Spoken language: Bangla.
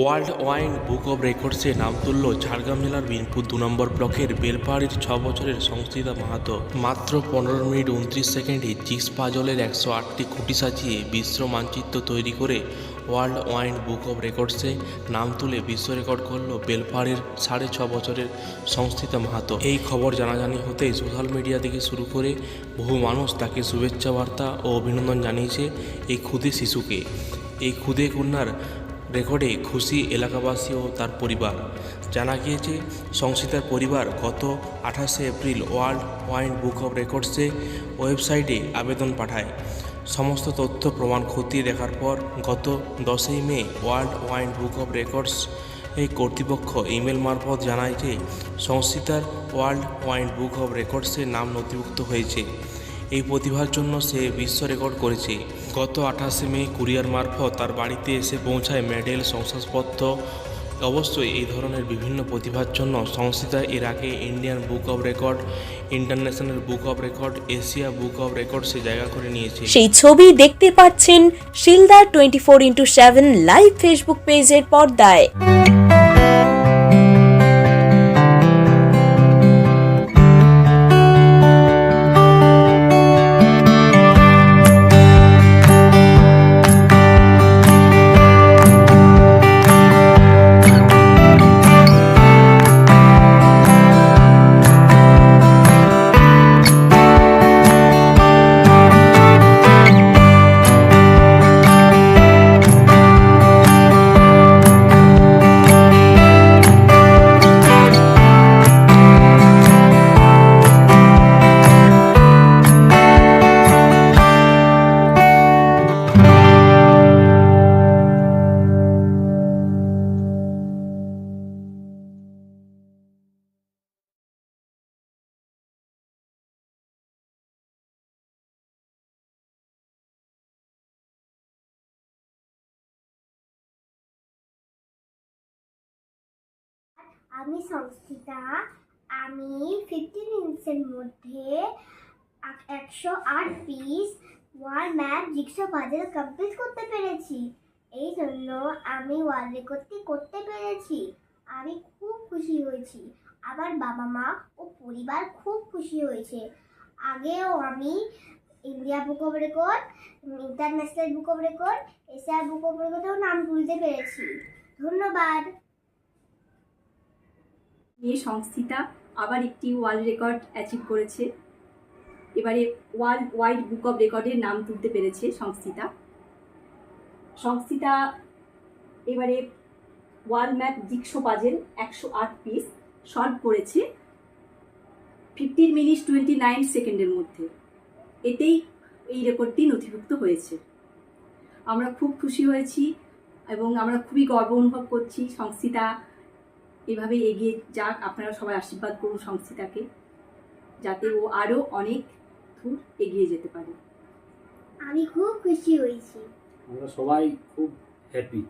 ওয়ার্ল্ড ওয়াইন বুক অব রেকর্ডসে নাম তুলল ঝাড়গ্রাম জেলার বিনপুর দু নম্বর ব্লকের বেলপাহাড়ির ছ বছরের সংস্থিতা মাহাতো। মাত্র পনেরো মিনিট উনত্রিশ সেকেন্ডে জিস পাজলের একশো আটটি খুঁটি সাজিয়ে বিশ্ব মানচিত্র তৈরি করে ওয়ার্ল্ড ওয়াইন বুক অব রেকর্ডসে নাম তুলে বিশ্ব রেকর্ড করল বেলপাহাড়ির সাড়ে ছ বছরের সংস্থিতা মাহাতো। এই খবর জানাজানি হতেই সোশ্যাল মিডিয়া থেকে শুরু করে বহু মানুষ তাকে শুভেচ্ছা বার্তা ও অভিনন্দন জানিয়েছে এই ক্ষুদে শিশুকে। এই ক্ষুদে কন্যার রেকর্ডে খুশি এলাকাবাসী ও তার পরিবার। জানা গিয়েছে সংসিতার পরিবার গত আঠাশে April world wide book of রেকর্ডসে ওয়েবসাইটে আবেদন পাঠায়। সমস্ত তথ্য প্রমাণ খতিয়ে দেখার পর গত দশই May world wide book of records এই কর্তৃপক্ষ ইমেল মারফত জানায় যে সংস্থিতার ওয়ার্ল্ড ওয়াইন বুক অব রেকর্ডসে নাম নথিভুক্ত হয়েছে। এই প্রতিভার জন্য সে বিশ্ব রেকর্ড করেছে। গত আঠাশে মে কুরিয়ার মারফত তার বাড়িতে এসে পৌঁছায় মেডেল, শংসাপত্র। অবশ্যই এই ধরনের বিভিন্ন প্রতিভার জন্য সংস্থা এর আগে Indian book of record, international book of record, Asia book of record সে জায়গা করে নিয়েছে। সেই ছবি দেখতে পাচ্ছেন শিলদার twenty four into seven live Facebook পেজের পর্দায়। আমি সংস্থিতা, আমি ফিফটিন ইঞ্চের মধ্যে একশো আট piece wall map jigsaw puzzle complete করতে পেরেছি। এই জন্য আমি ওয়ার্ল্ড রেকর্ডটি করতে পেরেছি। আমি খুব খুশি হয়েছি। আমার বাবা মা ও পরিবার খুব খুশি হয়েছে। আগেও আমি India book of record international book of record Asia book of রেকর্ডেও নাম তুলতে পেরেছি। ধন্যবাদ। মেয়ে সংস্থিতা আবার একটি ওয়ার্ল্ড রেকর্ড অ্যাচিভ করেছে। এবারে ওয়ার্ল্ড ওয়াইড বুক অফ রেকর্ডের নাম তুলতে পেরেছে সংস্থিতা। সংস্থিতা এবারে ওয়ার্ল্ড ম্যাপ জিক্সো পাজেল একশো আট পিস সলভ করেছে ফিফটিন মিনিট টোয়েন্টি নাইন সেকেন্ডের মধ্যে। এতেই এই রেকর্ডটি নথিভুক্ত হয়েছে। আমরা খুব খুশি হয়েছি এবং আমরা খুবই গর্ব অনুভব করছি সংস্থিতা এভাবে এগিয়ে যাক আপনারা সবাই আশীর্বাদ করুন সংস্থাটাকে যাতে ও আরও অনেক দূর এগিয়ে যেতে পারে। আমি খুব খুশি হয়েছি। আমরা সবাই খুব হ্যাপি